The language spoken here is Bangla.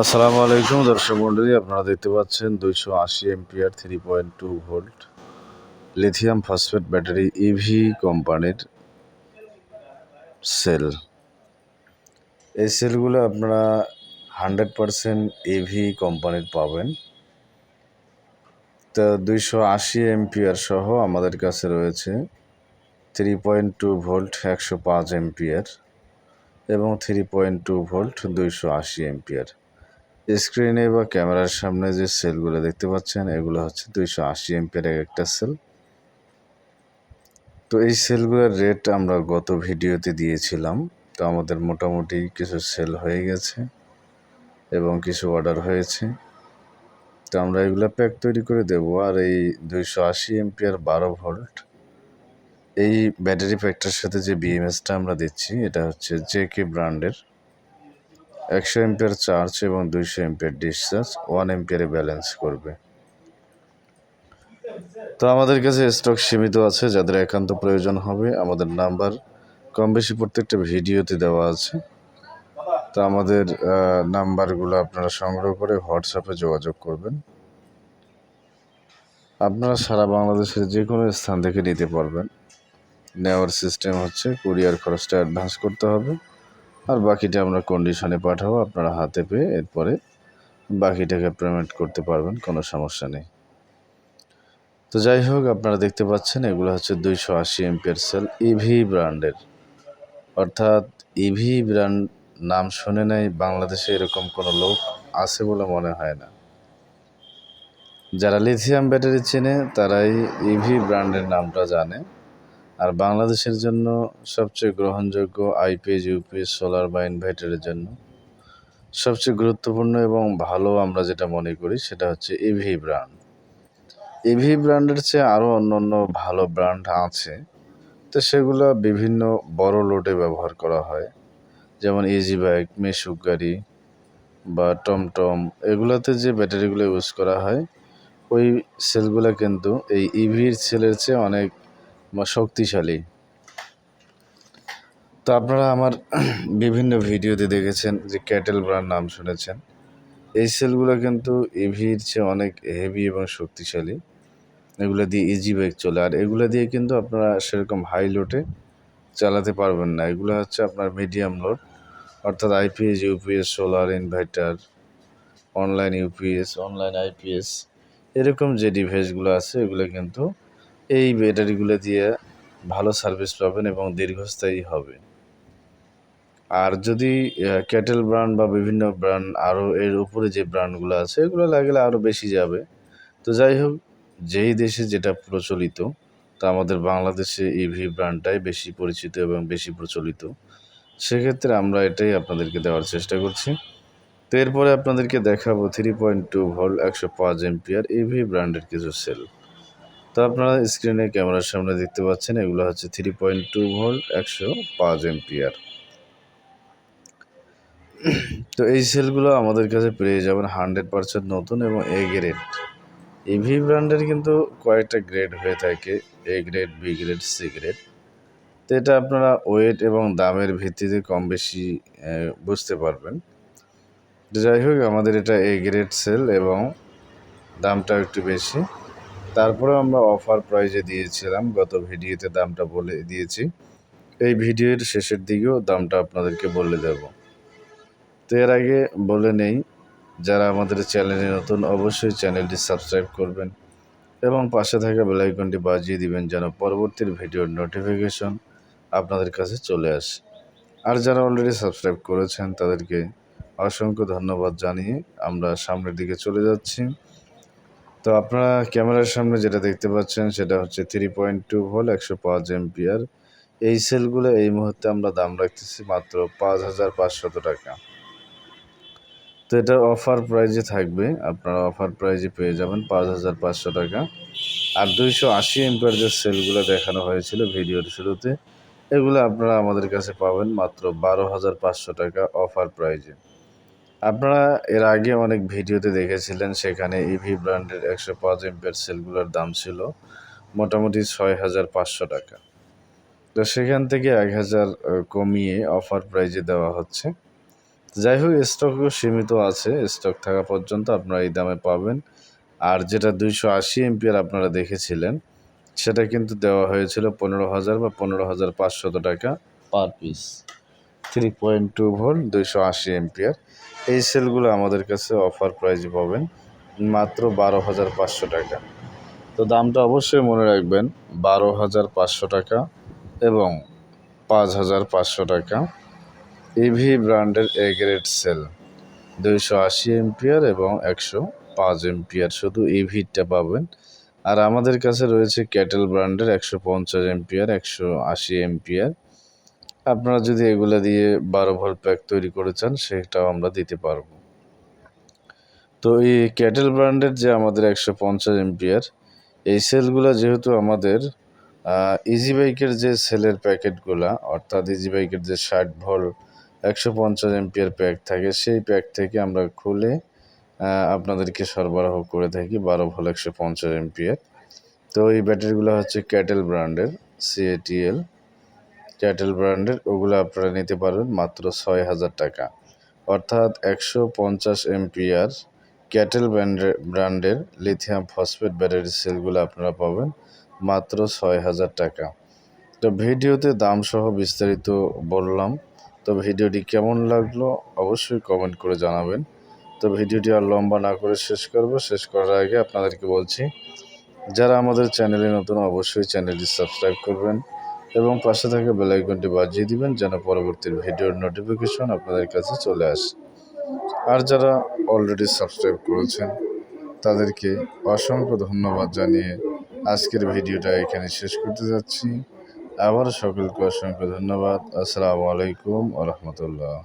আসসালামু আলাইকুম, দর্শক মন্ডলী আপনারা দেখতে পাচ্ছেন দুইশো আশি ampere three point two volt lithium phosphate battery EV কোম্পানির সেল এই সেলগুলো আপনারা হান্ড্রেড পারসেন্ট ইভি কোম্পানির পাবেন। তো দুইশো আশি এমপিআর সহ আমাদের কাছে রয়েছে থ্রি পয়েন্ট টু ভোল্ট একশো পাঁচ এমপিআর এবং থ্রি পয়েন্ট টু ভোল্ট দুইশো আশি এমপিআর। স্ক্রিনে বা ক্যামেরার সামনে যে সেলগুলো দেখতে পাচ্ছেন, এগুলো হচ্ছে দুইশো আশি এমপিয়ার এক একটা সেল। তো এই সেলগুলোর রেট আমরা গত ভিডিওতে দিয়েছিলাম। তো আমাদের মোটামুটি কিছু সেল হয়ে গেছে এবং কিছু অর্ডার হয়েছে। তো আমরা এগুলো প্যাক তৈরি করে দেব। আর এই দুইশো আশি এমপিয়ার বারো ভোল্ট, এই ব্যাটারি প্যাকটার সাথে যে বিএমএসটা আমরা দিচ্ছি, এটা হচ্ছে জে কে ব্র্যান্ডের। একশো এমপিয়ার চার্জ এবং দুইশো এমপিয়ার ডিসচার্জ ওয়ান এমপিয়ারে ব্যালেন্স করবে। তো আমাদের কাছে স্টক সীমিত আছে, যাদের একান্ত প্রয়োজন হবে, আমাদের নাম্বার কম বেশি প্রত্যেকটা ভিডিওতে দেওয়া আছে। তো আমাদের নাম্বারগুলো আপনারা সংগ্রহ করে হোয়াটসঅ্যাপে যোগাযোগ করবেন। আপনারা সারা বাংলাদেশের যে কোনো স্থান থেকে নিতে পারবেন। নেওয়ার সিস্টেম হচ্ছে কুরিয়ার খরচটা অ্যাডভান্স করতে হবে। আর বাকিটা আমরা কন্ডিশনে পাঠাবো আপনারা হাতে পেয়ে এরপরে বাকিটাকে পেমেন্ট করতে পারবেন, কোনো সমস্যা নেই। তো যাই হোক, আপনারা দেখতে পাচ্ছেন এগুলো হচ্ছে দুইশো আশি এমপিয়ার সেল ইভি ব্র্যান্ডের অর্থাৎ ইভি ব্র্যান্ড নাম শুনে নাই, বাংলাদেশে এরকম কোনো লোক আছে বলে মনে হয় না। যারা লিথিয়াম ব্যাটারি চেনে, তারাই ইভি ব্র্যান্ডের নামটা জানে। আর বাংলাদেশের জন্য সবচেয়ে গ্রহণযোগ্য আইপিএস ইউপিএস সোলার বা ইনভার্টারের জন্য সবচেয়ে গুরুত্বপূর্ণ এবং ভালো আমরা যেটা মনে করি সেটা হচ্ছে ইভি ব্র্যান্ড ইভি ব্র্যান্ডের চেয়ে আরও অন্য অন্য ভালো ব্র্যান্ড আছে। তো সেগুলো বিভিন্ন বড় লোডে ব্যবহার করা হয়। যেমন ইজি বাইক মেশুক গাড়ি বা টমটম এগুলোতে যে ব্যাটারিগুলো ইউজ করা হয়, ওই সেলগুলো কিন্তু এই ইভির সেলের চেয়ে অনেক শক্তিশালী। তো আপনারা আমার বিভিন্ন ভিডিওতে দেখেছেন যে ক্যাটেল ব্র্যান্ড নাম শুনেছেন। এই সেলগুলো কিন্তু ইভির চেয়ে অনেক হেভি এবং শক্তিশালী। এগুলো দিয়ে ইজি বাইক চলে। আর এগুলো দিয়ে কিন্তু আপনারা সেরকম হাই লোডে চালাতে পারবেন না। এগুলো হচ্ছে আপনার মিডিয়াম লোড অর্থাৎ IPS UPS solar inverter online UPS online IPS এরকম যে ডিভাইসগুলো আছে, এগুলো কিন্তু এই ব্যাটারিগুলো দিয়ে ভালো সার্ভিস পাবেন এবং দীর্ঘস্থায়ী হবে। আর যদি ক্যাটেল ব্র্যান্ড বা বিভিন্ন ব্র্যান্ড আরও এর উপরে যে ব্র্যান্ডগুলো আছে, এগুলো লাগলে আরও বেশি যাবে। তো যাই হোক, যেই দেশে যেটা প্রচলিত, তা আমাদের বাংলাদেশে ইভি ব্র্যান্ডটাই বেশি পরিচিত এবং বেশি প্রচলিত। সেক্ষেত্রে আমরা এটাই আপনাদেরকে দেওয়ার চেষ্টা করছি। তো এরপরে আপনাদেরকে দেখাবো থ্রি পয়েন্ট টু ভোল্ট একশো পাঁচ এমপিআর ইভি ব্র্যান্ডের কিছু সেল তো আপনারা স্ক্রিনে ক্যামেরার সামনে দেখতে পাচ্ছেন, এগুলো হচ্ছে থ্রি পয়েন্ট টু ভোল্ট একশো পাঁচ এমপিআর তো এই সেলগুলো আমাদের কাছে পেয়ে যাবেন হান্ড্রেড পার্সেন্ট নতুন এবং এ গ্রেড ইভি ব্র্যান্ডের কিন্তু কয়েকটা গ্রেড হয়ে থাকে A grade B grade C grade তো এটা আপনারা ওয়েট এবং দামের ভিত্তিতে কম বেশি বুঝতে পারবেন। যাই হোক, আমাদের এটা এ গ্রেড সেল এবং দামটা একটু বেশি। তারপরে আমরা অফার প্রাইজে দিয়েছিলাম, গত ভিডিওতে দামটা বলে দিয়েছি। এই ভিডিওর শেষের দিকেও দামটা আপনাদেরকে বলে দেব। তো এর আগে বলে নেই, যারা আমাদের চ্যানেলে নতুন, অবশ্যই চ্যানেলটি সাবস্ক্রাইব করবেন এবং পাশে থাকা বেলাইকনটি বাজিয়ে দিবেন যেন পরবর্তীর ভিডিওর নোটিফিকেশন আপনাদের কাছে চলে আসে। আর যারা অলরেডি সাবস্ক্রাইব করেছেন, তাদেরকে অসংখ্য ধন্যবাদ জানিয়ে আমরা সামনের দিকে চলে যাচ্ছি। তো আপনারা ক্যামেরার সামনে যেটা দেখতে পাচ্ছেন, সেটা হচ্ছে থ্রি পয়েন্ট টু ভোল একশো পাঁচ এমপিআর এই সেলগুলো এই মুহূর্তে আমরা দাম রাখতেছি মাত্র পাঁচ হাজার পাঁচশত টাকা। তো এটা অফার প্রাইজে থাকবে, আপনারা অফার প্রাইজে পেয়ে যাবেন পাঁচ হাজার পাঁচশো টাকা। আর দুইশো আশি এমপিআর যে সেলগুলো দেখানো হয়েছিল ভিডিওর শুরুতে, এগুলো আপনারা আমাদের কাছে পাবেন মাত্র বারো হাজার পাঁচশো টাকা অফার প্রাইজে। আপনারা এর আগে অনেক ভিডিওতে দেখেছিলেন সেখানে ইভি ব্র্যান্ডের একশো পাঁচ এমপিয়ার সেলগুলোর দাম ছিল মোটামুটি ছয় হাজার পাঁচশো টাকা। তো সেখান থেকে এক হাজার কমিয়ে অফার প্রাইজে দেওয়া হচ্ছে। যাই হোক স্টকও সীমিত আছে স্টক থাকা পর্যন্ত আপনারা এই দামে পাবেন। আর যেটা দুইশো আশি এমপিয়ার আপনারা দেখেছিলেন, সেটা কিন্তু দেওয়া হয়েছিল পনেরো হাজার বা পনেরো হাজার পাঁচশত টাকা per piece three point two volt, দুইশো আশি এমপিয়ার এই সেলগুলো আমাদের কাছে অফার প্রাইজে পাবেন মাত্র বারো হাজার পাঁচশো টাকা। তো দামটা অবশ্যই মনে রাখবেন, বারো হাজার পাঁচশো টাকা এবং পাঁচ হাজার পাঁচশো টাকা। ইভি ব্র্যান্ডের এ গ্রেড সেল দুইশো আশি এমপিয়ার এবং একশো পাঁচ এমপিয়ার শুধু ইভিটা পাবেন। আর আমাদের কাছে রয়েছে ক্যাটেল ব্র্যান্ডের একশো পঞ্চাশ এমপিয়ার একশো আশি এমপিয়ার আপনারা যদি এগুলো দিয়ে বারো ভোল্ট প্যাক তৈরি করে চান, সেটাও আমরা দিতে পারব। তো এই ক্যাটেল ব্র্যান্ডের যে আমাদের একশো পঞ্চাশ এমপিয়ার এই সেলগুলো যেহেতু আমাদের ইজি বাইকের যে সেলের প্যাকেটগুলো, অর্থাৎ ইজি বাইকের যে ষাট ভোল্ট একশো পঞ্চাশ এমপিয়ার প্যাক থাকে, সেই প্যাক থেকে আমরা খুলে আপনাদেরকে সরবরাহ করে থাকি বারো ভোল্ট একশো পঞ্চাশ এমপিয়ার তো এই ব্যাটারিগুলো হচ্ছে ক্যাটেল ব্র্যান্ডের সিএটিএল ক্যাটেল ব্র্যান্ডের ওগুলো আপনারা নিতে পারবেন মাত্র ছয় হাজার টাকা। অর্থাৎ একশো পঞ্চাশ এমপিআর ক্যাটেল ব্র্যান্ডের ব্র্যান্ডের লিথিয়াম ফসফেট ব্যাটারি সেলগুলো আপনারা পাবেন মাত্র ছয় হাজার টাকা। তো ভিডিওতে দাম সহ বিস্তারিত বললাম। তো ভিডিওটি কেমন লাগল অবশ্যই কমেন্ট করে জানাবেন। তো ভিডিওটি আর লম্বা না করে শেষ করব। শেষ করার আগে আপনাদেরকে বলছি, যারা আমাদের চ্যানেলে নতুন অবশ্যই চ্যানেলটি সাবস্ক্রাইব করবেন। এবং পাশে থাকা বেলাইকনটি বাজিয়ে দিবেন যেন পরবর্তী ভিডিওর নোটিফিকেশন আপনাদের কাছে চলে আসে। আর যারা অলরেডি সাবস্ক্রাইব করেছেন, তাদেরকে অসংখ্য ধন্যবাদ জানিয়ে আজকের ভিডিওটা এখানে শেষ করতে যাচ্ছি। আবার সকলকে অসংখ্য ধন্যবাদ। আসসালামু আলাইকুম আ রহমতুল্লাহ।